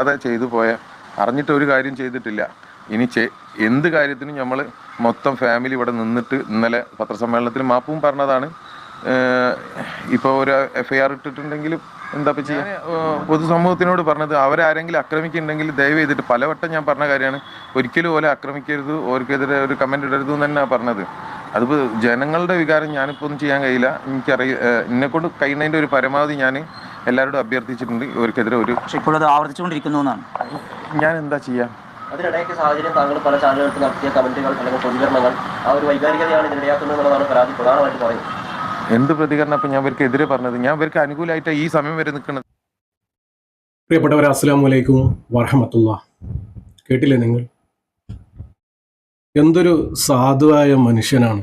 അതെ ചെയ്തു പോയ അറിഞ്ഞിട്ട് ഒരു കാര്യം ചെയ്തിട്ടില്ല. ഇനി ചെ എന്ത് കാര്യത്തിനും നമ്മൾ മൊത്തം ഫാമിലി ഇവിടെ നിന്നിട്ട് ഇന്നലെ പത്രസമ്മേളനത്തിൽ മാപ്പും പറഞ്ഞതാണ്. ഇപ്പോൾ ഒരു എഫ് ഐ ആർ ഇട്ടിട്ടുണ്ടെങ്കിലും എന്താ ഇപ്പം ചെയ്യാൻ പൊതുസമൂഹത്തിനോട് പറഞ്ഞത് അവരാരെങ്കിലും ആക്രമിക്കുന്നുണ്ടെങ്കിൽ ദയവ് ചെയ്തിട്ട് പലവട്ടം ഞാൻ പറഞ്ഞ കാര്യമാണ്. ഒരിക്കലും ഓലെ ആക്രമിക്കരുത് ഓർക്കെതിരെ ഒരു കമന്റ് ഇടരുത് എന്ന് തന്നെയാണ് പറഞ്ഞത്. അതിപ്പോൾ ജനങ്ങളുടെ വികാരം ഞാനിപ്പോൾ ഒന്നും ചെയ്യാൻ കഴിയില്ല. എനിക്കറിയ എന്നെ കൊണ്ട് കഴിയുന്നതിന്റെ ഒരു പരമാവധി ഞാൻ എല്ലാവരോടും അഭ്യർത്ഥിച്ചിട്ടുണ്ട് ഇവർക്കെതിരെ ഒരു പക്ഷെ ഇപ്പോഴത് ആവർത്തിച്ചുകൊണ്ടിരിക്കുന്നു എന്നാണ് ഞാൻ എന്താ ചെയ്യാം? അതിനിടയ്ക്ക് സാഹചര്യം താങ്കൾ പല ചാനലുകൾക്ക് നടത്തിയ കമന്റുകൾ അല്ലെങ്കിൽ പ്രതികരണങ്ങൾ ആ ഒരു വൈകാരികതയാണ് പരാതി പ്രധാനമായിട്ട് പറയുന്നത്. എന്ത് പ്രതികരണം? അപ്പം ഞാൻ ഇവർക്ക് എതിരെ പറഞ്ഞത്. ഞാൻ ഇവർക്ക് അനുകൂലമായിട്ട് ഈ സമയം വരെ നിൽക്കുന്നത് പ്രിയപ്പെട്ടവർ അസ്സലാമു അലൈക്കും വറഹമത്തുള്ള. കേട്ടില്ലേ നിങ്ങൾ? എന്തൊരു സാധുവായ മനുഷ്യനാണ്.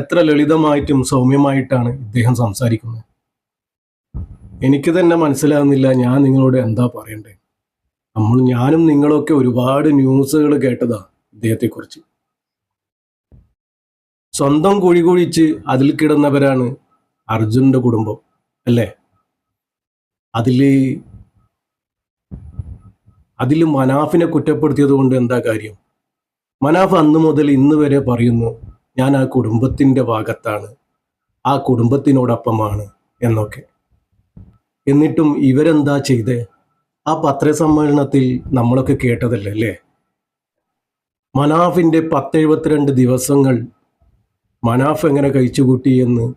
എത്ര ലളിതമായിട്ടും സൗമ്യമായിട്ടാണ് ഇദ്ദേഹം സംസാരിക്കുന്നത്. എനിക്ക് തന്നെ മനസ്സിലാകുന്നില്ല ഞാൻ നിങ്ങളോട് എന്താ പറയണ്ടേ? നമ്മൾ ഞാനും നിങ്ങളൊക്കെ ഒരുപാട് ന്യൂസുകൾ കേട്ടതാ ഇദ്ദേഹത്തെക്കുറിച്ച്. സ്വന്തം കുഴി കുഴിച്ച് അതിൽ കിടന്നവരാണ് അർജുന്റെ കുടുംബം അല്ലേ? അതിൽ അതിൽ മനാഫിനെ കുറ്റപ്പെടുത്തിയത് കൊണ്ട് എന്താ കാര്യം? മനാഫ് അന്ന് മുതൽ ഇന്ന് വരെ പറയുന്നു ഞാൻ ആ കുടുംബത്തിന്റെ ഭാഗത്താണ് ആ കുടുംബത്തിനോടൊപ്പമാണ് എന്നൊക്കെ. എന്നിട്ടും ഇവരെന്താ ചെയ്തേ? ആ പത്രസമ്മേളനത്തിൽ നമ്മളൊക്കെ കേട്ടതല്ലേ അല്ലേ? മനാഫിന്റെ പത്തെഴുപത്തിരണ്ട് ദിവസങ്ങൾ മനാഫ് എങ്ങനെ കഴിച്ചുകൂട്ടി എന്ന്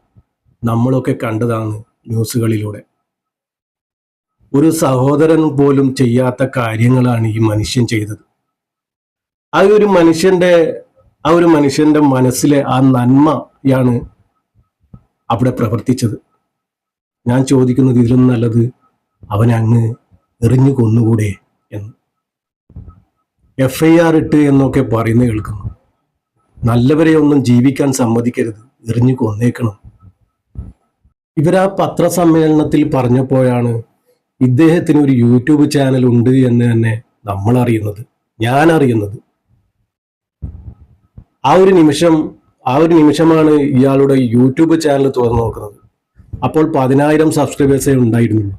നമ്മളൊക്കെ കണ്ടതാണ് ന്യൂസുകളിലൂടെ. ഒരു സഹോദരൻ പോലും ചെയ്യാത്ത കാര്യങ്ങളാണ് ഈ മനുഷ്യൻ ചെയ്തത്. ആ ഒരു മനുഷ്യന്റെ ആ ഒരു മനുഷ്യന്റെ മനസ്സിലെ ആ നന്മയാണ് അവിടെ പ്രവർത്തിച്ചത്. ഞാൻ ചോദിക്കുന്നത് ഇതിലും നല്ലത് അവനെ അങ്ങ് എറിഞ്ഞു കൊന്നുകൂടെ എന്ന്. എഫ് ഐ ആർ ഇട്ട് എന്നൊക്കെ പറയുന്നത് കേൾക്കുന്നു. നല്ലവരെ ഒന്നും ജീവിക്കാൻ സമ്മതിക്കരുത്. എറിഞ്ഞു കൊന്നേക്കണം. ഇവരാ പത്രസമ്മേളനത്തിൽ പറഞ്ഞപ്പോഴാണ് ഇദ്ദേഹത്തിന് ഒരു യൂട്യൂബ് ചാനൽ ഉണ്ട് എന്ന് തന്നെ നമ്മൾ അറിയുന്നത് ഞാൻ അറിയുന്നത്. ആ ഒരു നിമിഷം ആ ഒരു നിമിഷമാണ് ഇയാളുടെ യൂട്യൂബ് ചാനൽ തുറന്നു നോക്കുന്നത്. അപ്പോൾ പതിനായിരം സബ്സ്ക്രൈബേഴ്സേ ഉണ്ടായിരുന്നുള്ളൂ.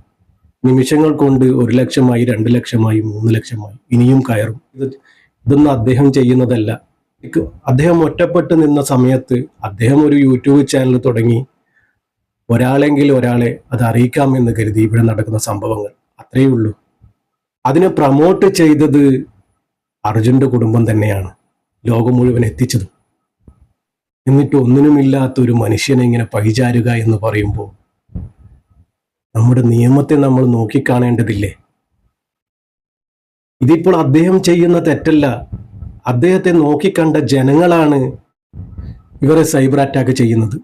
നിമിഷങ്ങൾ കൊണ്ട് ഒരു ലക്ഷമായി രണ്ട് ലക്ഷമായി മൂന്ന് ലക്ഷമായി ഇനിയും കയറും. ഇത് ഇതൊന്നും അദ്ദേഹം ചെയ്യുന്നതല്ല. അദ്ദേഹം ഒറ്റപ്പെട്ട് നിന്ന സമയത്ത് അദ്ദേഹം ഒരു യൂട്യൂബ് ചാനൽ തുടങ്ങി. ഒരാളെങ്കിൽ ഒരാളെ അത് അറിയിക്കാമെന്ന് കരുതി ഇവിടെ നടക്കുന്ന സംഭവങ്ങൾ. അത്രയേ ഉള്ളൂ. അതിനെ പ്രമോട്ട് ചെയ്തത് അർജുന്റെ കുടുംബം തന്നെയാണ്. ലോകം മുഴുവൻ എത്തിച്ചത്. എന്നിട്ട് ഒന്നിനുമില്ലാത്ത ഒരു മനുഷ്യനെ ഇങ്ങനെ പഴിചാരുക എന്ന് പറയുമ്പോൾ നമ്മുടെ നിയമത്തെ നമ്മൾ നോക്കിക്കാണേണ്ടതില്ലേ? ഇതിപ്പോൾ അദ്ദേഹം ചെയ്യുന്ന തെറ്റല്ല. അദ്ദേഹത്തെ നോക്കിക്കണ്ട ജനങ്ങളാണ് ഇവരെ സൈബർ അറ്റാക്ക് ചെയ്യുന്നത്.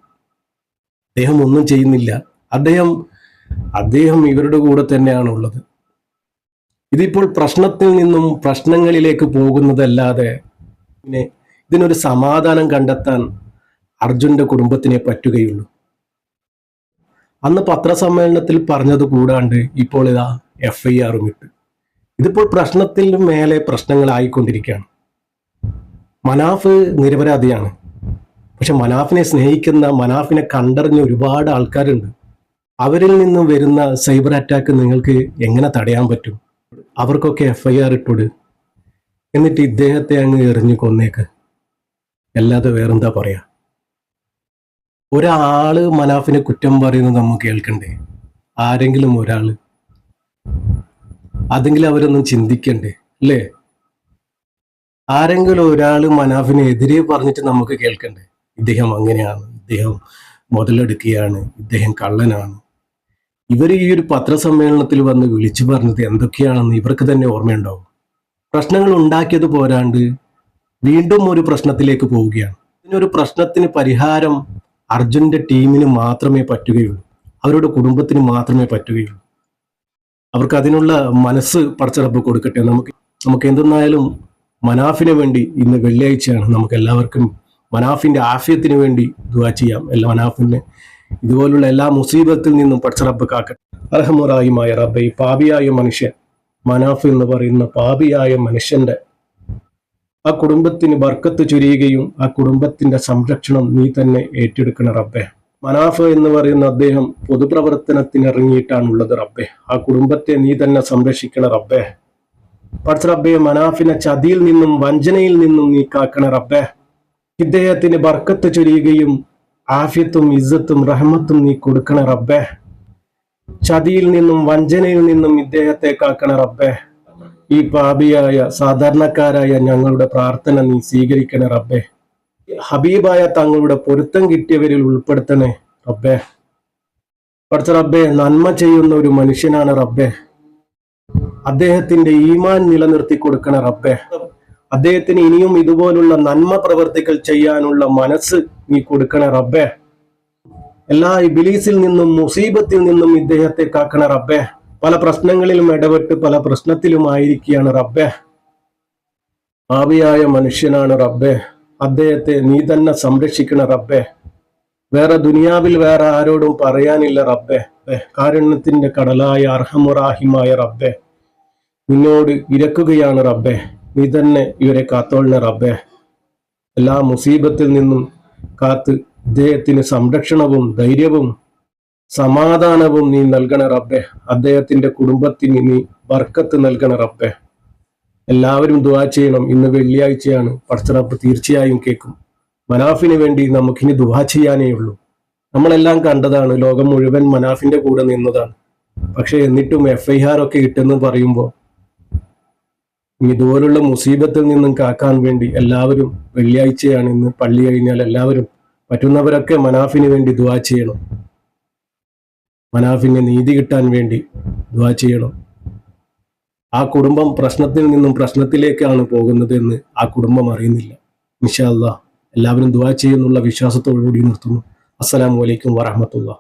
അദ്ദേഹം ഒന്നും ചെയ്യുന്നില്ല. അദ്ദേഹം അദ്ദേഹം ഇവരുടെ കൂടെ തന്നെയാണ് ഉള്ളത് ഇതിപ്പോൾ പ്രശ്നത്തിൽ നിന്നും പ്രശ്നങ്ങളിലേക്ക് പോകുന്നതല്ലാതെ പിന്നെ ഇതിനൊരു സമാധാനം കണ്ടെത്താൻ അർജുന്റെ കുടുംബത്തിനെ പറ്റുകയുള്ളൂ. അന്ന് പത്രസമ്മേളനത്തിൽ പറഞ്ഞത് കൂടാണ്ട് ഇപ്പോൾ ഇതാ എഫ് ഐ ആറും ഇട്ട്. ഇതിപ്പോൾ പ്രശ്നത്തിൽ മേലെ പ്രശ്നങ്ങളായിക്കൊണ്ടിരിക്കുകയാണ്. മനാഫ് നിരപരാധിയാണ്. പക്ഷെ മനാഫിനെ സ്നേഹിക്കുന്ന മനാഫിനെ കണ്ടറിഞ്ഞ ഒരുപാട് ആൾക്കാരുണ്ട്. അവരിൽ നിന്നും വരുന്ന സൈബർ അറ്റാക്ക് നിങ്ങൾക്ക് എങ്ങനെ തടയാൻ പറ്റും? അവർക്കൊക്കെ എഫ് ഐ ആർ ഇട്ടോട്. എന്നിട്ട് ഇദ്ദേഹത്തെ അങ്ങ് എറിഞ്ഞു കൊന്നേക്ക്. അല്ലാതെ വേറെന്താ പറയാ? ഒരാൾ മനാഫിനെ കുറ്റം പറയുന്നത് നമുക്ക് കേൾക്കണ്ടേ? ആരെങ്കിലും ഒരാൾ. അതെങ്കിലും അവരൊന്നും ചിന്തിക്കണ്ടേ? അല്ലേ? ആരെങ്കിലും ഒരാൾ മനാഫിനെ എതിരെ പറഞ്ഞിട്ട് നമുക്ക് കേൾക്കണ്ടേ? ഇദ്ദേഹം അങ്ങനെയാണ്. ഇദ്ദേഹം മുതലെടുക്കുകയാണ്. ഇദ്ദേഹം കള്ളനാണ്. ഇവർ ഈ ഒരു പത്രസമ്മേളനത്തിൽ വന്ന് വിളിച്ചു പറഞ്ഞത് എന്തൊക്കെയാണെന്ന് ഇവർക്ക് തന്നെ ഓർമ്മയുണ്ടാവും പ്രശ്നങ്ങൾ ഉണ്ടാക്കിയത് പോരാണ്ട് വീണ്ടും ഒരു പ്രശ്നത്തിലേക്ക് പോവുകയാണ്. ഇതിനൊരു പ്രശ്നത്തിന് പരിഹാരം അർജുന്റെ ടീമിന് മാത്രമേ പറ്റുകയുള്ളൂ. അവരുടെ കുടുംബത്തിന് മാത്രമേ പറ്റുകയുള്ളൂ. അവർക്ക് അതിനുള്ള മനസ്സ് പടച്ചടപ്പ് കൊടുക്കട്ടെ. നമുക്ക് നമുക്ക് എന്തെന്നായാലും മനാഫിന് വേണ്ടി ഇന്ന് വെള്ളിയാഴ്ചയാണ്. നമുക്ക് എല്ലാവർക്കും മനാഫിന്റെ ആഫ്യത്തിന് വേണ്ടി ദുവാ ചെയ്യാം. എല്ലാ മനാഫിന് ഇതുപോലുള്ള എല്ലാ മുസീബത്തിൽ നിന്നും പടച്ചടപ്പ് കാക്കട്ടെ. അർഹമുറായുമായ റബ്ബെ പാപിയായ മനുഷ്യൻ മനാഫ് എന്ന് പറയുന്ന പാപിയായ മനുഷ്യന്റെ ആ കുടുംബത്തിന് ബർക്കത്ത് ചൊരിയുകയും ആ കുടുംബത്തിന്റെ സംരക്ഷണം നീ തന്നെ ഏറ്റെടുക്കണ റബ്ബെ. മനാഫ എന്ന് പറയുന്ന അദ്ദേഹം പൊതുപ്രവർത്തനത്തിന് ഇറങ്ങിയിട്ടാണുള്ളത് റബ്ബെ. ആ കുടുംബത്തെ നീ തന്നെ സംരക്ഷിക്കണ റബ്ബെ. പഠിച്ച റബ്ബെ മനാഫിനെ ചതിയിൽ നിന്നും വഞ്ചനയിൽ നിന്നും നീ കാക്കണ റബ്ബെ. ഇദ്ദേഹത്തിന് ബർക്കത്ത് ചൊരിയുകയും ആഫ്യത്തും ഇസ്സത്തും റഹ്മത്തും നീ കൊടുക്കണ റബ്ബെ. ചതിയിൽ നിന്നും വഞ്ചനയിൽ നിന്നും ഇദ്ദേഹത്തെ കാക്കണ റബ്ബെ. ഈ പാപിയായ സാധാരണക്കാരായ ഞങ്ങളുടെ പ്രാർത്ഥന നീ സ്വീകരിക്കണേ റബ്ബെ. ഹബീബായ തങ്ങളുടെ പൊരുത്തം കിട്ടിയവരിൽ ഉൾപ്പെടുത്തണേ റബ്ബെ. പഠിച്ച റബ്ബെ നന്മ ചെയ്യുന്ന ഒരു മനുഷ്യനാണ് റബ്ബെ. അദ്ദേഹത്തിന്റെ ഈമാൻ നിലനിർത്തി കൊടുക്കണ റബ്ബെ. അദ്ദേഹത്തിന് ഇനിയും ഇതുപോലുള്ള നന്മ പ്രവർത്തികൾ ചെയ്യാനുള്ള മനസ്സ് നീ കൊടുക്കണ റബ്ബെ. എല്ലാ ഇബിലീസിൽ നിന്നും മുസീബത്തിൽ നിന്നും ഇദ്ദേഹത്തെ കാക്കണ റബ്ബെ. പല പ്രശ്നങ്ങളിലും ഇടപെട്ട് പല പ്രശ്നത്തിലുമായിരിക്കുകയാണ് റബ്ബെ. ഭാവിയായ മനുഷ്യനാണ് റബ്ബെ. അദ്ദേഹത്തെ നീ തന്നെ സംരക്ഷിക്കണ റബ്ബെ. വേറെ ദുനിയാവിൽ വേറെ ആരോടും പറയാനില്ല റബ്ബെ. കാരണത്തിന്റെ കടലായ അർഹമുറാഹിമായ റബ്ബെ. നിന്നോട് ഇരക്കുകയാണ് റബ്ബെ. നീ തന്നെ ഇവരെ കാത്തോളണ റബ്ബെ. എല്ലാ മുസീബത്തിൽ നിന്നും കാത്ത് ഇദ്ദേഹത്തിന് സംരക്ഷണവും ധൈര്യവും സമാധാനവും നീ നൽകണ റബ്ബെ. അദ്ദേഹത്തിന്റെ കുടുംബത്തിന് നീ വർക്കത്ത് നൽകണ റബ്ബെ. എല്ലാവരും ദുവാ ചെയ്യണം. ഇന്ന് വെള്ളിയാഴ്ചയാണ്. പടച്ചറപ്പ് തീർച്ചയായും കേൾക്കും. മനാഫിന് വേണ്ടി നമുക്കിനി ദുവാ ചെയ്യാനേ ഉള്ളൂ. നമ്മളെല്ലാം കണ്ടതാണ്. ലോകം മുഴുവൻ മനാഫിന്റെ കൂടെ നിന്നതാണ്. പക്ഷെ എന്നിട്ടും എഫ് ഐ ആർ ഒക്കെ ഇട്ടെന്ന് പറയുമ്പോൾ ഇതുപോലുള്ള മുസീബത്തിൽ നിന്നും കാക്കാൻ വേണ്ടി എല്ലാവരും വെള്ളിയാഴ്ചയാണ് ഇന്ന് പള്ളി കഴിഞ്ഞാൽ എല്ലാവരും പറ്റുന്നവരൊക്കെ മനാഫിന് വേണ്ടി ദുവാ ചെയ്യണം. മനാഫിന് നീതി കിട്ടാൻ വേണ്ടി ദ്വാ ചെയ്യണം. ആ കുടുംബം പ്രശ്നത്തിൽ നിന്നും പ്രശ്നത്തിലേക്കാണ് പോകുന്നത് എന്ന് ആ കുടുംബം അറിയുന്നില്ല. ഇൻഷാ അല്ലാ എല്ലാവരും ദ്വാ ചെയ്യുന്നുള്ള വിശ്വാസത്തോടുകൂടി നിർത്തുന്നു. അസ്സലാമു അലൈക്കും വറഹമത്തുള്ള